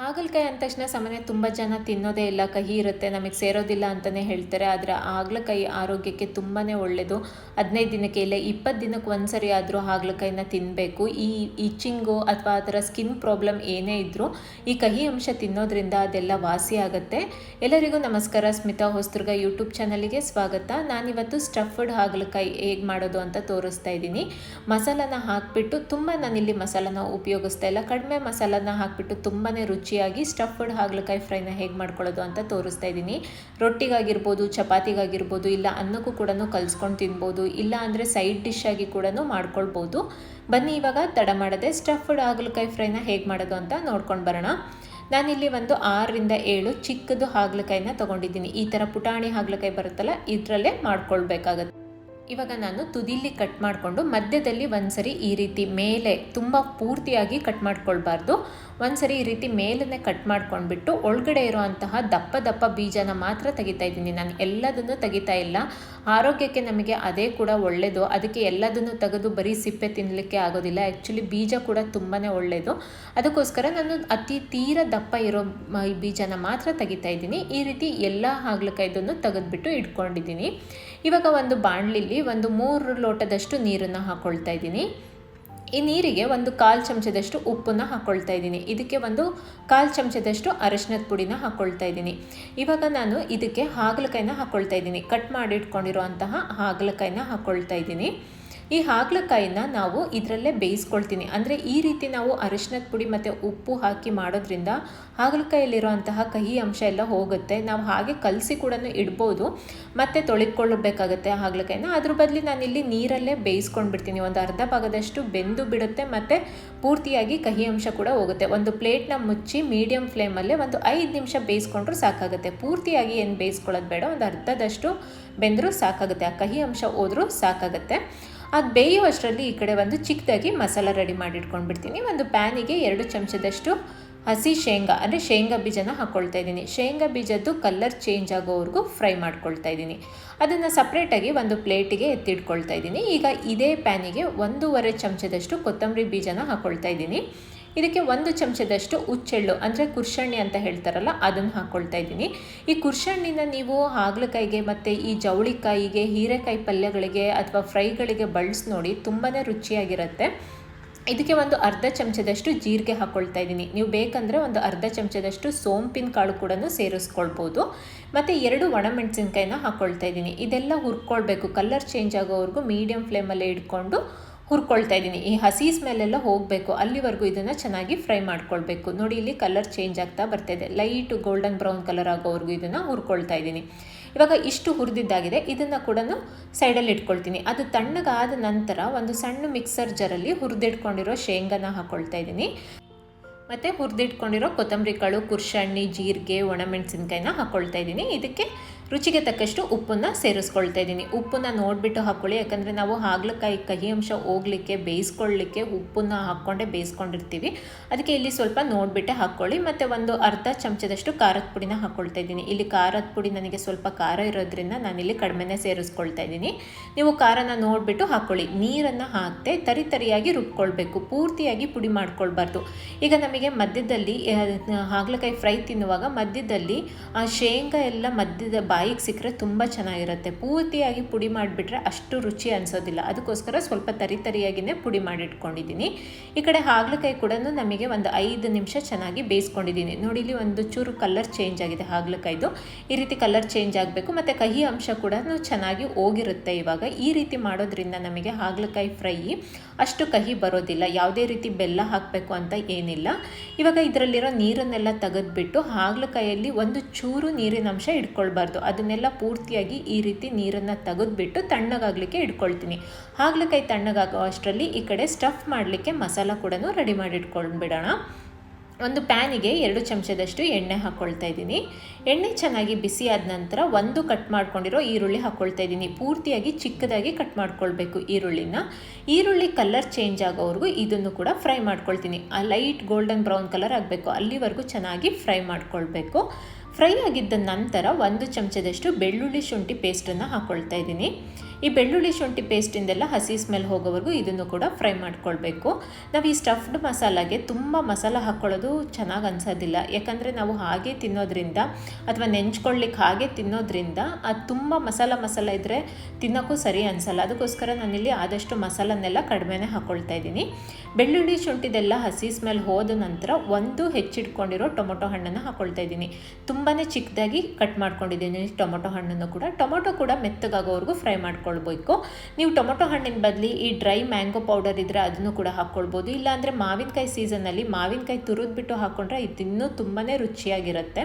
ಹಾಗಲಕಾಯಿ ಅಂದ ತಕ್ಷಣ ಸಾಮಾನ್ಯ ತುಂಬ ಜನ ತಿನ್ನೋದೇ ಇಲ್ಲ, ಕಹಿ ಇರುತ್ತೆ, ನಮಗೆ ಸೇರೋದಿಲ್ಲ ಅಂತಲೇ ಹೇಳ್ತಾರೆ. ಆದರೆ ಹಾಗಲಕಾಯಿ ಆರೋಗ್ಯಕ್ಕೆ ತುಂಬಾ ಒಳ್ಳೆಯದು ಹದಿನೈದು ದಿನಕ್ಕೆ ಇಲ್ಲ, ಇಪ್ಪತ್ತು ದಿನಕ್ಕೆ ಒಂದ್ಸರಿ ಆದರೂ ಹಾಗಲಕಾಯಿನ ತಿನ್ನಬೇಕು ಈ ಇಚ್ಚಿಂಗು ಅಥವಾ ಥರ ಸ್ಕಿನ್ ಪ್ರಾಬ್ಲಮ್ ಏನೇ ಇದ್ದರೂ ಈ ಕಹಿ ಅಂಶ ತಿನ್ನೋದ್ರಿಂದ ಅದೆಲ್ಲ ವಾಸಿ ಆಗುತ್ತೆ. ಎಲ್ಲರಿಗೂ ನಮಸ್ಕಾರ. ಸ್ಮಿತಾ ಹೊಸ್ತುರ್ಗ ಯೂಟ್ಯೂಬ್ ಚಾನಲಿಗೆ ಸ್ವಾಗತ. ನಾನಿವತ್ತು ಸ್ಟಫ್ಡ್ ಹಾಗಲಕಾಯಿ ಹೇಗೆ ಮಾಡೋದು ಅಂತ ತೋರಿಸ್ತಾ ಇದ್ದೀನಿ. ಮಸಾಲನ ಹಾಕಿಬಿಟ್ಟು ತುಂಬ ನಾನಿಲ್ಲಿ ಮಸಾಲನ ಉಪಯೋಗಿಸ್ತಾ ಇಲ್ಲ. ಕಡಿಮೆ ಮಸಾಲನ ಹಾಕಿಬಿಟ್ಟು ತುಂಬಾ ರುಚಿಯಾಗಿ ಸ್ಟಫ್ಡ್ ಹಾಗಲಕಾಯಿ ಫ್ರೈನ ಹೇಗೆ ಮಾಡ್ಕೊಳ್ಳೋದು ಅಂತ ತೋರಿಸ್ತಾ ಇದ್ದೀನಿ. ರೊಟ್ಟಿಗಾಗಿರ್ಬೋದು, ಚಪಾತಿಗಾಗಿರ್ಬೋದು, ಇಲ್ಲ ಅನ್ನಕ್ಕೂ ಕೂಡ ಕಲಿಸ್ಕೊಂಡು ತಿನ್ಬೋದು, ಇಲ್ಲ ಅಂದರೆ ಸೈಡ್ ಡಿಶ್ ಆಗಿ ಕೂಡ ಮಾಡ್ಕೊಳ್ಬೋದು. ಬನ್ನಿ ಇವಾಗ ತಡ ಮಾಡದೆ ಸ್ಟಫ್ಡ್ ಹಾಗಲಕಾಯಿ ಫ್ರೈನ ಹೇಗೆ ಮಾಡೋದು ಅಂತ ನೋಡ್ಕೊಂಡು ಬರೋಣ. ನಾನಿಲ್ಲಿ ಒಂದು ಆರರಿಂದ ಏಳು ಚಿಕ್ಕದು ಹಾಗಲಕಾಯಿನ ತೊಗೊಂಡಿದ್ದೀನಿ. ಈ ಥರ ಪುಟಾಣಿ ಹಾಗಲಕಾಯಿ ಬರುತ್ತಲ್ಲ, ಇದರಲ್ಲೇ ಮಾಡ್ಕೊಳ್ಬೇಕಾಗತ್ತೆ. ಇವಾಗ ನಾನು ತುದಿಲಿ ಕಟ್ ಮಾಡಿಕೊಂಡು ಮಧ್ಯದಲ್ಲಿ ಒಂದ್ಸರಿ ಈ ರೀತಿ ಮೇಲೆ ತುಂಬ ಪೂರ್ತಿಯಾಗಿ ಕಟ್ ಮಾಡ್ಕೊಳ್ಬಾರ್ದು. ಒಂದ್ಸರಿ ಈ ರೀತಿ ಮೇಲನ್ನೇ ಕಟ್ ಮಾಡ್ಕೊಂಡ್ಬಿಟ್ಟು ಒಳಗಡೆ ಇರುವಂತಹ ದಪ್ಪ ದಪ್ಪ ಬೀಜನ ಮಾತ್ರ ತೆಗಿತಾ ಇದ್ದೀನಿ. ನಾನು ಎಲ್ಲದನ್ನು ತೆಗಿತಾ ಇಲ್ಲ. ಆರೋಗ್ಯಕ್ಕೆ ನಮಗೆ ಅದೇ ಕೂಡ ಒಳ್ಳೆಯದು ಅದಕ್ಕೆ ಎಲ್ಲದನ್ನು ತೆಗೆದು ಬರೀ ಸಿಪ್ಪೆ ತಿನ್ನಲಿಕ್ಕೆ ಆಗೋದಿಲ್ಲ. ಆ್ಯಕ್ಚುಲಿ ಬೀಜ ಕೂಡ ತುಂಬಾ ಒಳ್ಳೆಯದು ಅದಕ್ಕೋಸ್ಕರ ನಾನು ಅತಿ ತೀರ ದಪ್ಪ ಇರೋ ಈ ಬೀಜನ ಮಾತ್ರ ತೆಗಿತಾ ಇದ್ದೀನಿ. ಈ ರೀತಿ ಎಲ್ಲ ಹಾಗಲಕಾಯ್ದನ್ನು ತೆಗೆದುಬಿಟ್ಟು ಇಟ್ಕೊಂಡಿದ್ದೀನಿ. ಇವಾಗ ಒಂದು ಬಾಣಲಿಲಿ ಒಂದು ಮೂರು ಲೋಟದಷ್ಟು ನೀರನ್ನು ಹಾಕ್ಕೊಳ್ತಾ ಇದ್ದೀನಿ. ಈ ನೀರಿಗೆ ಒಂದು ಕಾಲು ಚಮಚದಷ್ಟು ಉಪ್ಪನ್ನು ಹಾಕ್ಕೊಳ್ತಾ ಇದ್ದೀನಿ. ಇದಕ್ಕೆ ಒಂದು ಕಾಲು ಚಮಚದಷ್ಟು ಅರಶಿನದ ಪುಡಿನ ಹಾಕ್ಕೊಳ್ತಾ ಇದ್ದೀನಿ. ಇವಾಗ ನಾನು ಇದಕ್ಕೆ ಹಾಗಲಕಾಯಿನ ಹಾಕ್ಕೊಳ್ತಾ ಇದ್ದೀನಿ. ಕಟ್ ಮಾಡಿಟ್ಕೊಂಡಿರುವಂತಹ ಹಾಗಲಕಾಯಿನ ಹಾಕ್ಕೊಳ್ತಾ ಇದ್ದೀನಿ. ಈ ಹಾಗಲಕಾಯಿನ ನಾವು ಇದರಲ್ಲೇ ಬೇಯಿಸ್ಕೊಳ್ತೀನಿ. ಅಂದರೆ ಈ ರೀತಿ ನಾವು ಅರಿಶಿನದ ಪುಡಿ ಮತ್ತು ಉಪ್ಪು ಹಾಕಿ ಮಾಡೋದ್ರಿಂದ ಹಾಗಲಕಾಯಲ್ಲಿರುವಂತಹ ಕಹಿ ಅಂಶ ಎಲ್ಲ ಹೋಗುತ್ತೆ. ನಾವು ಹಾಗೆ ಕಲಸಿ ಕೂಡ ಇಡ್ಬೋದು. ಮತ್ತು ತೊಳಿಕೊಳ್ಳಬೇಕಾಗತ್ತೆ ಹಾಗಲಕಾಯಿನ. ಅದ್ರ ಬದಲು ನಾನಿಲ್ಲಿ ನೀರಲ್ಲೇ ಬೇಯಿಸ್ಕೊಂಡು ಬಿಡ್ತೀನಿ ಒಂದು ಅರ್ಧ ಭಾಗದಷ್ಟು ಬೆಂದು ಬಿಡುತ್ತೆ ಮತ್ತು ಪೂರ್ತಿಯಾಗಿ ಕಹಿ ಅಂಶ ಕೂಡ ಹೋಗುತ್ತೆ. ಒಂದು ಪ್ಲೇಟ್ನ ಮುಚ್ಚಿ ಮೀಡಿಯಂ ಫ್ಲೇಮಲ್ಲೇ ಒಂದು ಐದು ನಿಮಿಷ ಬೇಯಿಸ್ಕೊಂಡ್ರೂ ಸಾಕಾಗುತ್ತೆ. ಪೂರ್ತಿಯಾಗಿ ಏನು ಬೇಯಿಸ್ಕೊಳ್ಳೋದು ಬೇಡ. ಒಂದು ಅರ್ಧದಷ್ಟು ಬೆಂದರೂ ಸಾಕಾಗುತ್ತೆ. ಆ ಕಹಿ ಅಂಶ ಹೋದರೂ ಸಾಕಾಗುತ್ತೆ. ಅದು ಬೇಯುವಷ್ಟರಲ್ಲಿ ಈ ಕಡೆ ಒಂದು ಚಿಕ್ಕದಾಗಿ ಮಸಾಲ ರೆಡಿ ಮಾಡಿಟ್ಕೊಂಡ್ಬಿಡ್ತೀನಿ. ಒಂದು ಪ್ಯಾನಿಗೆ ಎರಡು ಚಮಚದಷ್ಟು ಹಸಿ ಶೇಂಗಾ, ಅಂದರೆ ಶೇಂಗಾ ಬೀಜನ ಹಾಕ್ಕೊಳ್ತಾ ಇದ್ದೀನಿ. ಶೇಂಗಾ ಬೀಜದ್ದು ಕಲರ್ ಚೇಂಜ್ ಆಗೋವರೆಗೂ ಫ್ರೈ ಮಾಡ್ಕೊಳ್ತಾ ಇದ್ದೀನಿ. ಅದನ್ನು ಸಪ್ರೇಟಾಗಿ ಒಂದು ಪ್ಲೇಟಿಗೆ ಎತ್ತಿಟ್ಕೊಳ್ತಾ ಇದ್ದೀನಿ. ಈಗ ಇದೇ ಪ್ಯಾನಿಗೆ ಒಂದೂವರೆ ಚಮಚದಷ್ಟು ಕೊತ್ತಂಬರಿ ಬೀಜನ ಹಾಕ್ಕೊಳ್ತಾ ಇದ್ದೀನಿ. ಇದಕ್ಕೆ ಒಂದು ಚಮಚದಷ್ಟು ಹುಚ್ಚೆಳ್ಳು ಅಂದರೆ ಕುರ್ಷಣ್ಣಿ ಅಂತ ಹೇಳ್ತಾರಲ್ಲ, ಅದನ್ನು ಹಾಕ್ಕೊಳ್ತಾ ಇದ್ದೀನಿ. ಈ ಕುರ್ಷಣ್ಣಿನ ನೀವು ಹಾಗಲಕಾಯಿಗೆ ಮತ್ತು ಈ ಜವಳಿಕಾಯಿಗೆ, ಹೀರೆಕಾಯಿ ಪಲ್ಯಗಳಿಗೆ ಅಥವಾ ಫ್ರೈಗಳಿಗೆ ಬಳಸಿ ನೋಡಿ ತುಂಬಾ ರುಚಿಯಾಗಿರುತ್ತೆ. ಇದಕ್ಕೆ ಒಂದು ಅರ್ಧ ಚಮಚದಷ್ಟು ಜೀರಿಗೆ ಹಾಕ್ಕೊಳ್ತಾ ಇದ್ದೀನಿ. ನೀವು ಬೇಕಂದರೆ ಒಂದು ಅರ್ಧ ಚಮಚದಷ್ಟು ಸೋಂಪಿನ ಕಾಳು ಕೂಡ ಸೇರಿಸ್ಕೊಳ್ಬೋದು. ಮತ್ತು ಎರಡು ಒಣಮೆಣಸಿನ್ಕಾಯಿನ ಹಾಕ್ಕೊಳ್ತಾ ಇದ್ದೀನಿ. ಇದೆಲ್ಲ ಹುರ್ಕೊಳ್ಬೇಕು. ಕಲರ್ ಚೇಂಜ್ ಆಗೋವರೆಗೂ ಮೀಡಿಯಮ್ ಫ್ಲೇಮಲ್ಲೇ ಇಟ್ಕೊಂಡು ಹುರ್ಕೊಳ್ತಾ ಇದ್ದೀನಿ. ಈ ಹಸಿ ಸ್ಮೆಲ್ಲೆಲ್ಲ ಹೋಗಬೇಕು. ಅಲ್ಲಿವರೆಗೂ ಇದನ್ನು ಚೆನ್ನಾಗಿ ಫ್ರೈ ಮಾಡ್ಕೊಳ್ಬೇಕು. ನೋಡಿ, ಇಲ್ಲಿ ಕಲರ್ ಚೇಂಜ್ ಆಗ್ತಾ ಬರ್ತಾಯಿದೆ ಲೈಟ್ ಗೋಲ್ಡನ್ ಬ್ರೌನ್ ಕಲರ್ ಆಗೋವರೆಗೂ ಇದನ್ನು ಹುರ್ಕೊಳ್ತಾ ಇದ್ದೀನಿ. ಇವಾಗ ಇಷ್ಟು ಹುರಿದಿದ್ದಾಗಿದೆ. ಇದನ್ನು ಕೂಡ ಸೈಡಲ್ಲಿ ಇಟ್ಕೊಳ್ತೀನಿ. ಅದು ತಣ್ಣಗಾದ ನಂತರ ಒಂದು ಸಣ್ಣ ಮಿಕ್ಸರ್ ಜರಲ್ಲಿ ಹುರಿದಿಟ್ಕೊಂಡಿರೋ ಶೇಂಗಾನ ಹಾಕ್ಕೊಳ್ತಾ ಇದ್ದೀನಿ. ಮತ್ತು ಹುರಿದಿಟ್ಕೊಂಡಿರೋ ಕೊತ್ತಂಬರಿ ಕಾಳು ಕುರ್ಷಣ್ಣಿ ಜೀರಿಗೆ, ಒಣಮೆಣಸಿನ್ಕಾಯಿನ ಹಾಕ್ಕೊಳ್ತಾ ಇದ್ದೀನಿ. ಇದಕ್ಕೆ ರುಚಿಗೆ ತಕ್ಕಷ್ಟು ಉಪ್ಪನ್ನು ಸೇರಿಸ್ಕೊಳ್ತಾ ಇದ್ದೀನಿ. ಉಪ್ಪನ್ನು ನೋಡಿಬಿಟ್ಟು ಹಾಕ್ಕೊಳ್ಳಿ ಯಾಕಂದರೆ ನಾವು ಹಾಗಲಕಾಯಿ ಕಹಿ ಅಂಶ ಹೋಗಲಿಕ್ಕೆ, ಬೇಯಿಸ್ಕೊಳ್ಳಿಕ್ಕೆ ಉಪ್ಪನ್ನು ಹಾಕ್ಕೊಂಡೇ ಬೇಯಿಸ್ಕೊಂಡಿರ್ತೀವಿ. ಅದಕ್ಕೆ ಇಲ್ಲಿ ಸ್ವಲ್ಪ ನೋಡಿಬಿಟ್ಟೆ ಹಾಕ್ಕೊಳ್ಳಿ ಮತ್ತು ಒಂದು ಅರ್ಧ ಚಮಚದಷ್ಟು ಖಾರದ ಪುಡಿನ ಹಾಕ್ಕೊಳ್ತಾ ಇದ್ದೀನಿ. ಇಲ್ಲಿ ಖಾರದ ಪುಡಿ ನನಗೆ ಸ್ವಲ್ಪ ಖಾರ ಇರೋದ್ರಿಂದ ನಾನಿಲ್ಲಿ ಕಡಿಮೆನೇ ಸೇರಿಸ್ಕೊಳ್ತಾ ಇದ್ದೀನಿ. ನೀವು ಖಾರನ ನೋಡಿಬಿಟ್ಟು ಹಾಕ್ಕೊಳ್ಳಿ ನೀರನ್ನು ಹಾಕದೆ ತರಿ ತರಿಯಾಗಿ ರುಬ್ಕೊಳ್ಬೇಕು. ಪೂರ್ತಿಯಾಗಿ ಪುಡಿ ಮಾಡ್ಕೊಳ್ಬಾರ್ದು. ಈಗ ನಮಗೆ ಮಧ್ಯದಲ್ಲಿ ಆ, ಹಾಗಲಕಾಯಿ ಫ್ರೈ ತಿನ್ನುವಾಗ ಮಧ್ಯದಲ್ಲಿ ಆ ಶೇಂಗಾ ಎಲ್ಲ ಮಧ್ಯದ ಬಾಯಿಗೆ ಸಿಕ್ಕರೆ ತುಂಬ ಚೆನ್ನಾಗಿರುತ್ತೆ. ಪೂರ್ತಿಯಾಗಿ ಪುಡಿ ಮಾಡಿಬಿಟ್ರೆ ಅಷ್ಟು ರುಚಿ ಅನಿಸೋದಿಲ್ಲ. ಅದಕ್ಕೋಸ್ಕರ ಸ್ವಲ್ಪ ತರಿ ತರಿಯಾಗಿಯೇ ಪುಡಿ ಮಾಡಿಟ್ಕೊಂಡಿದ್ದೀನಿ. ಈ ಕಡೆ ಹಾಗಲಕಾಯಿ ಕೂಡ ನಮಗೆ ಒಂದು ಐದು ನಿಮಿಷ ಚೆನ್ನಾಗಿ ಬೇಯಿಸ್ಕೊಂಡಿದ್ದೀನಿ. ನೋಡಿ ಇಲ್ಲಿ ಒಂದು ಚೂರು ಕಲರ್ ಚೇಂಜ್ ಆಗಿದೆ ಹಾಗಲಕಾಯ್ದು. ಈ ರೀತಿ ಕಲರ್ ಚೇಂಜ್ ಆಗಬೇಕು ಮತ್ತು ಕಹಿ ಅಂಶ ಕೂಡ ಚೆನ್ನಾಗಿ ಹೋಗಿರುತ್ತೆ ಇವಾಗ. ಈ ರೀತಿ ಮಾಡೋದ್ರಿಂದ ನಮಗೆ ಹಾಗಲಕಾಯಿ ಫ್ರೈ ಅಷ್ಟು ಕಹಿ ಬರೋದಿಲ್ಲ. ಯಾವುದೇ ರೀತಿ ಬೆಲ್ಲ ಹಾಕಬೇಕು ಅಂತ ಏನಿಲ್ಲ. ಇವಾಗ ಇದರಲ್ಲಿರೋ ನೀರನ್ನೆಲ್ಲ ತೆಗೆದುಬಿಟ್ಟು ಹಾಗಲಕಾಯಲ್ಲಿ ಒಂದು ಚೂರು ನೀರಿನ ಅಂಶ ಇಟ್ಕೊಳ್ಬಾರ್ದು. ಅದನ್ನೆಲ್ಲ ಪೂರ್ತಿಯಾಗಿ ಈ ರೀತಿ ನೀರನ್ನು ತೆಗೆದುಬಿಟ್ಟು ತಣ್ಣಗಾಗಲಿಕ್ಕೆ ಇಟ್ಕೊಳ್ತೀನಿ. ಹಾಗಲಕಾಯಿ ತಣ್ಣಗಾಗೋ ಅಷ್ಟರಲ್ಲಿ ಈ ಕಡೆ ಸ್ಟಫ್ ಮಾಡಲಿಕ್ಕೆ ಮಸಾಲ ಕೂಡ ರೆಡಿ ಮಾಡಿಟ್ಕೊಂಡ್ಬಿಡೋಣ. ಒಂದು ಪ್ಯಾನಿಗೆ ಎರಡು ಚಮಚದಷ್ಟು ಎಣ್ಣೆ ಹಾಕ್ಕೊಳ್ತಾ ಇದ್ದೀನಿ. ಎಣ್ಣೆ ಚೆನ್ನಾಗಿ ಬಿಸಿ ಆದ ನಂತರ ಒಂದು ಕಟ್ ಮಾಡ್ಕೊಂಡಿರೋ ಈರುಳ್ಳಿ ಹಾಕ್ಕೊಳ್ತಾ ಇದ್ದೀನಿ. ಪೂರ್ತಿಯಾಗಿ ಚಿಕ್ಕದಾಗಿ ಕಟ್ ಮಾಡ್ಕೊಳ್ಬೇಕು ಈರುಳ್ಳಿನ. ಈರುಳ್ಳಿ ಕಲರ್ ಚೇಂಜ್ ಆಗೋವರೆಗೂ ಇದನ್ನು ಕೂಡ ಫ್ರೈ ಮಾಡ್ಕೊಳ್ತೀನಿ. ಆ ಲೈಟ್ ಗೋಲ್ಡನ್ ಬ್ರೌನ್ ಕಲರ್ ಆಗಬೇಕು. ಅಲ್ಲಿವರೆಗೂ ಚೆನ್ನಾಗಿ ಫ್ರೈ ಮಾಡ್ಕೊಳ್ಬೇಕು. ಫ್ರೈ ಆಗಿದ್ದ ನಂತರ ಒಂದು ಚಮಚದಷ್ಟು ಬೆಳ್ಳುಳ್ಳಿ ಶುಂಠಿ ಪೇಸ್ಟನ್ನು ಹಾಕ್ಕೊಳ್ತಾ ಇದ್ದೀನಿ. ಈ ಬೆಳ್ಳುಳ್ಳಿ ಶುಂಠಿ ಪೇಸ್ಟಿಂದೆಲ್ಲ ಹಸಿ ಸ್ಮೆಲ್ ಹೋಗೋವರೆಗೂ ಇದನ್ನು ಕೂಡ ಫ್ರೈ ಮಾಡ್ಕೊಳ್ಬೇಕು. ನಾವು ಈ ಸ್ಟಫ್ಡ್ ಮಸಾಲಾಗೆ ತುಂಬ ಮಸಾಲ ಹಾಕ್ಕೊಳ್ಳೋದು ಚೆನ್ನಾಗಿ ಅನ್ಸೋದಿಲ್ಲ. ಯಾಕಂದರೆ ನಾವು ಹಾಗೆ ತಿನ್ನೋದ್ರಿಂದ ಅಥವಾ ನೆಂಚ್ಕೊಳ್ಳಿಕ್ಕೆ ಹಾಗೆ ತಿನ್ನೋದ್ರಿಂದ ಅದು ತುಂಬ ಮಸಾಲ ಮಸಾಲ ಇದ್ದರೆ ತಿನ್ನೋಕ್ಕೂ ಸರಿ ಅನಿಸಲ್ಲ. ಅದಕ್ಕೋಸ್ಕರ ನಾನಿಲ್ಲಿ ಆದಷ್ಟು ಮಸಾಲನ್ನೆಲ್ಲ ಕಡಿಮೆನೆ ಹಾಕ್ಕೊಳ್ತಾ ಇದ್ದೀನಿ. ಬೆಳ್ಳುಳ್ಳಿ ಶುಂಠಿದೆಲ್ಲ ಹಸಿ ಸ್ಮೆಲ್ ಹೋದ ನಂತರ ಒಂದು ಹೆಚ್ಚಿಟ್ಕೊಂಡಿರೋ ಟೊಮೊಟೊ ಹಣ್ಣನ್ನು ಹಾಕ್ಕೊಳ್ತಾ ಇದ್ದೀನಿ. ತುಂಬಾ ಚಿಕ್ಕದಾಗಿ ಕಟ್ ಮಾಡ್ಕೊಂಡಿದ್ದೀನಿ ಟೊಮೊಟೊ ಹಣ್ಣನ್ನು ಕೂಡ. ಟೊಮೊಟೊ ಕೂಡ ಮೆತ್ತಗಾಗೋವರೆಗೂ ಫ್ರೈ ಮಾಡ್ಕೊಳ್ಬೇಕು ನೀವು ಟೊಮೊಟೊ ಹಣ್ಣಿನ ಬದಲಿ ಈ ಡ್ರೈ ಮ್ಯಾಂಗೋ ಪೌಡರ್ ಇದ್ದರೆ ಅದನ್ನು ಕೂಡ ಹಾಕ್ಕೊಳ್ಬೋದು. ಇಲ್ಲಾಂದರೆ ಮಾವಿನಕಾಯಿ ಸೀಸನ್ನಲ್ಲಿ ಮಾವಿನಕಾಯಿ ತುರಿದ್ಬಿಟ್ಟು ಹಾಕ್ಕೊಂಡ್ರೆ ಇದು ಇನ್ನೂ ತುಂಬಾ ರುಚಿಯಾಗಿರುತ್ತೆ.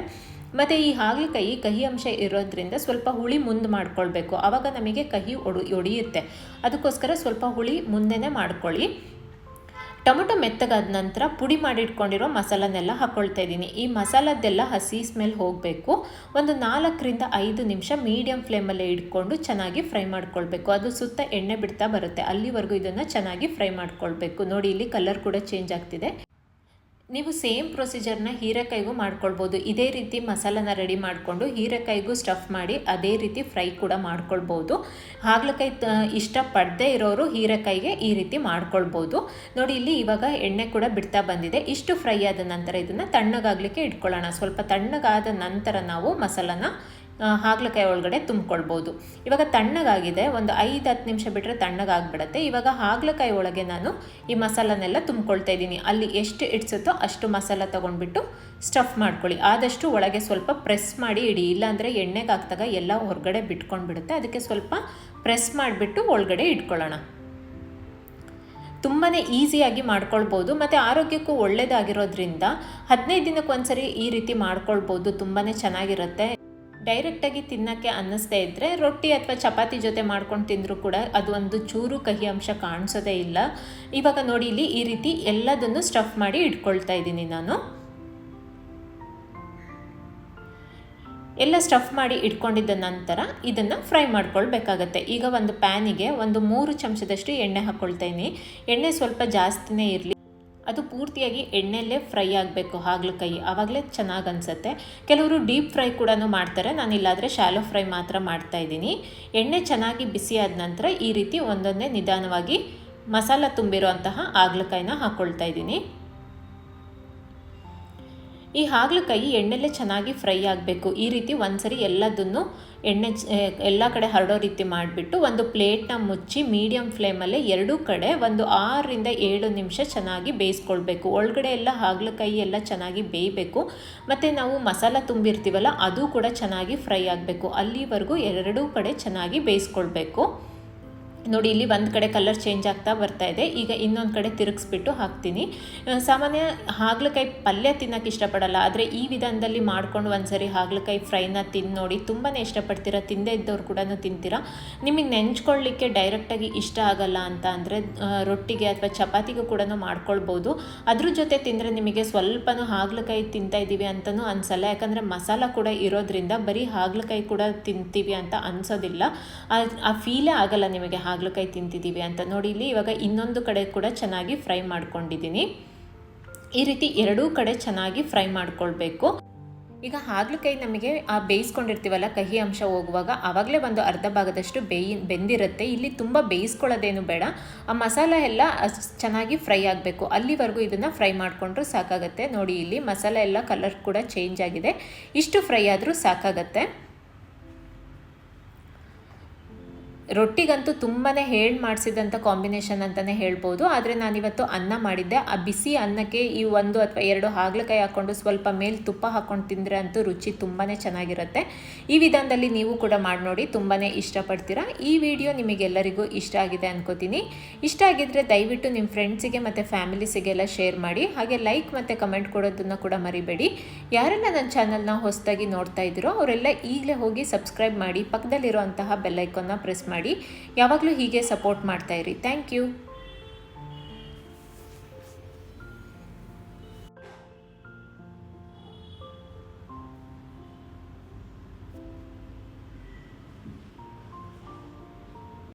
ಮತ್ತು ಈ ಹಾಗಲಕಾಯಿ ಕಹಿ ಅಂಶ ಇರೋದ್ರಿಂದ ಸ್ವಲ್ಪ ಹುಳಿ ಮುಂದೆ ಮಾಡ್ಕೊಳ್ಬೇಕು. ಆವಾಗ ನಮಗೆ ಕಹಿ ಒಡೆಯುತ್ತೆ. ಅದಕ್ಕೋಸ್ಕರ ಸ್ವಲ್ಪ ಹುಳಿ ಮುಂದೆನೇ ಮಾಡ್ಕೊಳ್ಳಿ. ಟೊಮೊಟೊ ಮೆತ್ತಗಾದ ನಂತರ ಪುಡಿ ಮಾಡಿಟ್ಕೊಂಡಿರೋ ಮಸಾಲನೆಲ್ಲ ಹಾಕ್ಕೊಳ್ತಾ ಇದ್ದೀನಿ. ಈ ಮಸಾಲದ್ದೆಲ್ಲ ಹಸಿ ಸ್ಮೆಲ್ ಹೋಗಬೇಕು. ಒಂದು ನಾಲ್ಕರಿಂದ ಐದು ನಿಮಿಷ ಮೀಡಿಯಮ್ ಫ್ಲೇಮಲ್ಲೇ ಇಟ್ಕೊಂಡು ಚೆನ್ನಾಗಿ ಫ್ರೈ ಮಾಡ್ಕೊಳ್ಬೇಕು. ಅದು ಸುತ್ತ ಎಣ್ಣೆ ಬಿಡ್ತಾ ಬರುತ್ತೆ. ಅಲ್ಲಿವರೆಗೂ ಇದನ್ನು ಚೆನ್ನಾಗಿ ಫ್ರೈ ಮಾಡ್ಕೊಳ್ಬೇಕು. ನೋಡಿ, ಇಲ್ಲಿ ಕಲರ್ ಕೂಡ ಚೇಂಜ್ ಆಗ್ತಿದೆ. ನೀವು ಸೇಮ್ ಪ್ರೊಸೀಜರ್ನ ಹೀರೆಕಾಯಿಗೂ ಮಾಡ್ಕೊಳ್ಬೋದು. ಇದೇ ರೀತಿ ಮಸಾಲನ ರೆಡಿ ಮಾಡಿಕೊಂಡು ಹೀರೆಕಾಯಿಗೂ ಸ್ಟಫ್ ಮಾಡಿ ಅದೇ ರೀತಿ ಫ್ರೈ ಕೂಡ ಮಾಡ್ಕೊಳ್ಬೋದು. ಹಾಗಲಕಾಯಿ ಇಷ್ಟಪಡದೇ ಇರೋರು ಹೀರೆಕಾಯಿಗೆ ಈ ರೀತಿ ಮಾಡ್ಕೊಳ್ಬೋದು. ನೋಡಿ, ಇಲ್ಲಿ ಇವಾಗ ಎಣ್ಣೆ ಕೂಡ ಬಿಡ್ತಾ ಬಂದಿದೆ. ಇಷ್ಟು ಫ್ರೈ ಆದ ನಂತರ ಇದನ್ನು ತಣ್ಣಗಾಗಲಿಕ್ಕೆ ಇಟ್ಕೊಳ್ಳೋಣ. ಸ್ವಲ್ಪ ತಣ್ಣಗಾದ ನಂತರ ನಾವು ಮಸಾಲನ ಹಾಗಲಕಾಯಿ ಒಳಗಡೆ ತುಂಬಿಕೊಳ್ಬೋದು. ಇವಾಗ ತಣ್ಣಗಾಗಿದೆ, ಒಂದು ಐದು, ಹತ್ತು ನಿಮಿಷ ಬಿಟ್ಟರೆ ತಣ್ಣಗಾಗ್ಬಿಡತ್ತೆ. ಇವಾಗ ಹಾಗಲಕಾಯಿ ಒಳಗೆ ನಾನು ಈ ಮಸಾಲನೆಲ್ಲ ತುಂಬ್ಕೊಳ್ತಾ ಇದ್ದೀನಿ. ಅಲ್ಲಿ ಎಷ್ಟು ಇಡ್ಸುತ್ತೋ ಅಷ್ಟು ಮಸಾಲ ತೊಗೊಂಡ್ಬಿಟ್ಟು ಸ್ಟಫ್ ಮಾಡ್ಕೊಳ್ಳಿ. ಆದಷ್ಟು ಒಳಗೆ ಸ್ವಲ್ಪ ಪ್ರೆಸ್ ಮಾಡಿ ಇಡಿ. ಇಲ್ಲಾಂದರೆ ಎಣ್ಣೆಗೆ ಹಾಕ್ದಾಗ ಎಲ್ಲ ಹೊರಗಡೆ ಬಿಟ್ಕೊಂಡ್ಬಿಡುತ್ತೆ. ಅದಕ್ಕೆ ಸ್ವಲ್ಪ ಪ್ರೆಸ್ ಮಾಡಿಬಿಟ್ಟು ಒಳಗಡೆ ಇಟ್ಕೊಳ್ಳೋಣ. ತುಂಬಾ ಈಸಿಯಾಗಿ ಮಾಡ್ಕೊಳ್ಬೋದು. ಮತ್ತು ಆರೋಗ್ಯಕ್ಕೂ ಒಳ್ಳೆಯದಾಗಿರೋದ್ರಿಂದ ಹದಿನೈದು ದಿನಕ್ಕೆ ಒಂದ್ಸರಿ ಈ ರೀತಿ ಮಾಡ್ಕೊಳ್ಬೋದು. ತುಂಬಾ ಚೆನ್ನಾಗಿರುತ್ತೆ. ಡೈರೆಕ್ಟಾಗಿ ತಿನ್ನೋಕ್ಕೆ ಅನ್ನಿಸ್ದೇ ಇದ್ದರೆ ರೊಟ್ಟಿ ಅಥವಾ ಚಪಾತಿ ಜೊತೆ ಮಾಡ್ಕೊಂಡು ತಿಂದರೂ ಕೂಡ ಅದು ಒಂದು ಚೂರು ಕಹಿ ಅಂಶ ಕಾಣಿಸೋದೇ ಇಲ್ಲ. ಇವಾಗ ನೋಡಿ, ಇಲ್ಲಿ ಈ ರೀತಿ ಎಲ್ಲದನ್ನು ಸ್ಟಫ್ ಮಾಡಿ ಇಟ್ಕೊಳ್ತಾ ಇದ್ದೀನಿ ನಾನು. ಎಲ್ಲ ಸ್ಟಫ್ ಮಾಡಿ ಇಟ್ಕೊಂಡಿದ್ದ ನಂತರ ಇದನ್ನು ಫ್ರೈ ಮಾಡ್ಕೊಳ್ಬೇಕಾಗತ್ತೆ. ಈಗ ಒಂದು ಪ್ಯಾನಿಗೆ ಒಂದು ಮೂರು ಚಮಚದಷ್ಟು ಎಣ್ಣೆ ಹಾಕ್ಕೊಳ್ತಾ ಇದ್ದೀನಿ. ಎಣ್ಣೆ ಸ್ವಲ್ಪ ಜಾಸ್ತಿನೇ ಇರಲಿ. ಅದು ಪೂರ್ತಿಯಾಗಿ ಎಣ್ಣೆಯಲ್ಲೇ ಫ್ರೈ ಆಗಬೇಕು ಹಾಗಲಕಾಯಿ ಆವಾಗಲೇ ಚೆನ್ನಾಗಿ ಅನಿಸುತ್ತೆ. ಕೆಲವರು ಡೀಪ್ ಫ್ರೈ ಕೂಡ ಮಾಡ್ತಾರೆ. ನಾನು ಇಲ್ಲಾದರೆ ಶಾಲೋ ಫ್ರೈ ಮಾತ್ರ ಮಾಡ್ತಾ ಇದ್ದೀನಿ. ಎಣ್ಣೆ ಚೆನ್ನಾಗಿ ಬಿಸಿ ಆದ ನಂತರ ಈ ರೀತಿ ಒಂದೊಂದೇ ನಿಧಾನವಾಗಿ ಮಸಾಲ ತುಂಬಿರುವಂತಹ ಹಾಗಲಕಾಯಿನ ಹಾಕ್ಕೊಳ್ತಾ ಇದ್ದೀನಿ. ಈ ಹಾಗಲಕಾಯಿ ಎಣ್ಣೆಲ್ಲೇ ಚೆನ್ನಾಗಿ ಫ್ರೈ ಆಗಬೇಕು. ಈ ರೀತಿ ಒಂದ್ಸರಿ ಎಲ್ಲದನ್ನು ಎಣ್ಣೆ ಎಲ್ಲ ಕಡೆ ಹರಡೋ ರೀತಿ ಮಾಡಿಬಿಟ್ಟು ಒಂದು ಪ್ಲೇಟ್ನ ಮುಚ್ಚಿ ಮೀಡಿಯಮ್ ಫ್ಲೇಮಲ್ಲೇ ಎರಡೂ ಕಡೆ ಒಂದು ಆರರಿಂದ ಏಳು ನಿಮಿಷ ಚೆನ್ನಾಗಿ ಬೇಯಿಸ್ಕೊಳ್ಬೇಕು. ಒಳಗಡೆ ಎಲ್ಲ ಹಾಗಲಕಾಯಿ ಎಲ್ಲ ಚೆನ್ನಾಗಿ ಬೇಯಬೇಕು. ಮತ್ತು ನಾವು ಮಸಾಲ ತುಂಬಿರ್ತೀವಲ್ಲ, ಅದು ಕೂಡ ಚೆನ್ನಾಗಿ ಫ್ರೈ ಆಗಬೇಕು. ಅಲ್ಲಿವರೆಗೂ ಎರಡೂ ಕಡೆ ಚೆನ್ನಾಗಿ ಬೇಯಿಸ್ಕೊಳ್ಬೇಕು. ನೋಡಿ, ಇಲ್ಲಿ ಒಂದು ಕಡೆ ಕಲರ್ ಚೇಂಜ್ ಆಗ್ತಾ ಬರ್ತಾ ಇದೆ. ಈಗ ಇನ್ನೊಂದು ಕಡೆ ತಿರುಗಿಸ್ಬಿಟ್ಟು ಹಾಕ್ತೀನಿ. ಸಾಮಾನ್ಯ ಹಾಗಲಕಾಯಿ ಪಲ್ಯ ತಿನ್ನೋಕೆ ಇಷ್ಟಪಡಲ್ಲ, ಆದರೆ ಈ ವಿಧಾನದಲ್ಲಿ ಮಾಡ್ಕೊಂಡು ಒಂದ್ಸರಿ ಹಾಗಲಕಾಯಿ ಫ್ರೈನ ತಿಂದು ನೋಡಿ ತುಂಬಾ ಇಷ್ಟಪಡ್ತೀರಾ? ತಿಂದೇ ಇದ್ದವ್ರು ಕೂಡ ತಿಂತೀರಾ? ನಿಮಗೆ ನೆಂಚ್ಕೊಳ್ಳಿಕ್ಕೆ ಡೈರೆಕ್ಟಾಗಿ ಇಷ್ಟ ಆಗಲ್ಲ ಅಂತ ಅಂದರೆ ರೊಟ್ಟಿಗೆ ಅಥವಾ ಚಪಾತಿಗೂ ಕೂಡ ಮಾಡ್ಕೊಳ್ಬೋದು. ಅದ್ರ ಜೊತೆ ತಿಂದರೆ ನಿಮಗೆ ಸ್ವಲ್ಪನೂ ಹಾಗಲಕಾಯಿ ತಿಂತಾ ಇದ್ದೀವಿ ಅಂತಲೂ ಅನಿಸಲ್ಲ. ಯಾಕಂದರೆ ಮಸಾಲ ಕೂಡ ಇರೋದ್ರಿಂದ ಬರೀ ಹಾಗಲಕಾಯಿ ಕೂಡ ತಿಂತೀವಿ ಅಂತ ಅನಿಸೋದಿಲ್ಲ. ಆ ಫೀಲೇ ಆಗಲ್ಲ ನಿಮಗೆ ಹಾಗಲಕಾಯಿ ತಿಂತಿದ್ದೀವಿ ಅಂತ ನೋಡಿ ಇಲ್ಲಿ ಇವಾಗ ಇನ್ನೊಂದು ಕಡೆ ಕೂಡ ಚೆನ್ನಾಗಿ ಫ್ರೈ ಮಾಡ್ಕೊಂಡಿದ್ದೀನಿ. ಈ ರೀತಿ ಎರಡೂ ಕಡೆ ಚೆನ್ನಾಗಿ ಫ್ರೈ ಮಾಡ್ಕೊಳ್ಬೇಕು. ಈಗ ಹಾಗಲಕಾಯಿ ನಮಗೆ ಆ ಬೇಯಿಸ್ಕೊಂಡಿರ್ತೀವಲ್ಲ ಕಹಿ ಅಂಶ ಹೋಗುವಾಗ, ಆವಾಗಲೇ ಒಂದು ಅರ್ಧ ಭಾಗದಷ್ಟು ಬೇಯಿ ಬೆಂದಿರುತ್ತೆ. ಇಲ್ಲಿ ತುಂಬ ಬೇಯಿಸ್ಕೊಳ್ಳೋದೇನು ಬೇಡ. ಆ ಮಸಾಲ ಎಲ್ಲ ಚೆನ್ನಾಗಿ ಫ್ರೈ ಆಗಬೇಕು. ಅಲ್ಲಿವರೆಗೂ ಇದನ್ನು ಫ್ರೈ ಮಾಡಿಕೊಂಡ್ರು ಸಾಕಾಗತ್ತೆ. ನೋಡಿ ಇಲ್ಲಿ ಮಸಾಲೆ ಎಲ್ಲ ಕಲರ್ ಕೂಡ ಚೇಂಜ್ ಆಗಿದೆ. ಇಷ್ಟು ಫ್ರೈ ಆದರೂ ಸಾಕಾಗತ್ತೆ. ರೊಟ್ಟಿಗಂತೂ ತುಂಬಾ ಹೇಳಿ ಮಾಡಿಸಿದಂಥ ಕಾಂಬಿನೇಷನ್ ಅಂತಲೇ ಹೇಳ್ಬೋದು. ಆದರೆ ನಾನಿವತ್ತು ಅನ್ನ ಮಾಡಿದ್ದೆ. ಆ ಬಿಸಿ ಅನ್ನಕ್ಕೆ ಈ ಒಂದು ಅಥವಾ ಎರಡು ಹಾಗಲಕಾಯಿ ಹಾಕ್ಕೊಂಡು ಸ್ವಲ್ಪ ಮೇಲೆ ತುಪ್ಪ ಹಾಕ್ಕೊಂಡು ತಿಂದರೆ ಅಂತೂ ರುಚಿ ತುಂಬಾ ಚೆನ್ನಾಗಿರುತ್ತೆ. ಈ ವಿಧಾನದಲ್ಲಿ ನೀವು ಕೂಡ ಮಾಡಿ ನೋಡಿ ತುಂಬಾ ಇಷ್ಟಪಡ್ತೀರಾ. ಈ ವಿಡಿಯೋ ನಿಮಗೆಲ್ಲರಿಗೂ ಇಷ್ಟ ಆಗಿದೆ ಅನ್ಕೋತೀನಿ. ಇಷ್ಟ ಆಗಿದ್ದರೆ ದಯವಿಟ್ಟು ನಿಮ್ಮ ಫ್ರೆಂಡ್ಸಿಗೆ ಮತ್ತು ಫ್ಯಾಮಿಲೀಸಿಗೆಲ್ಲ ಶೇರ್ ಮಾಡಿ. ಹಾಗೆ ಲೈಕ್ ಮತ್ತು ಕಮೆಂಟ್ ಕೊಡೋದನ್ನು ಕೂಡ ಮರಿಬೇಡಿ. ಯಾರೆಲ್ಲ ನನ್ನ ಚಾನಲ್ನ ಹೊಸದಾಗಿ ನೋಡ್ತಾ ಇದ್ದೀರೋ, ಅವರೆಲ್ಲ ಈಗಲೇ ಹೋಗಿ ಸಬ್ಸ್ಕ್ರೈಬ್ ಮಾಡಿ. ಪಕ್ಕದಲ್ಲಿರುವಂತಹ ಬೆಲ್ಲೈಕನ್ನ ಪ್ರೆಸ್ ಮಾಡಿ. ಮಾಡಿ. ಯಾವಾಗಲೂ ಹೀಗೆ ಸಪೋರ್ಟ್ ಮಾಡ್ತಾಯಿರಿ ಥ್ಯಾಂಕ್ ಯು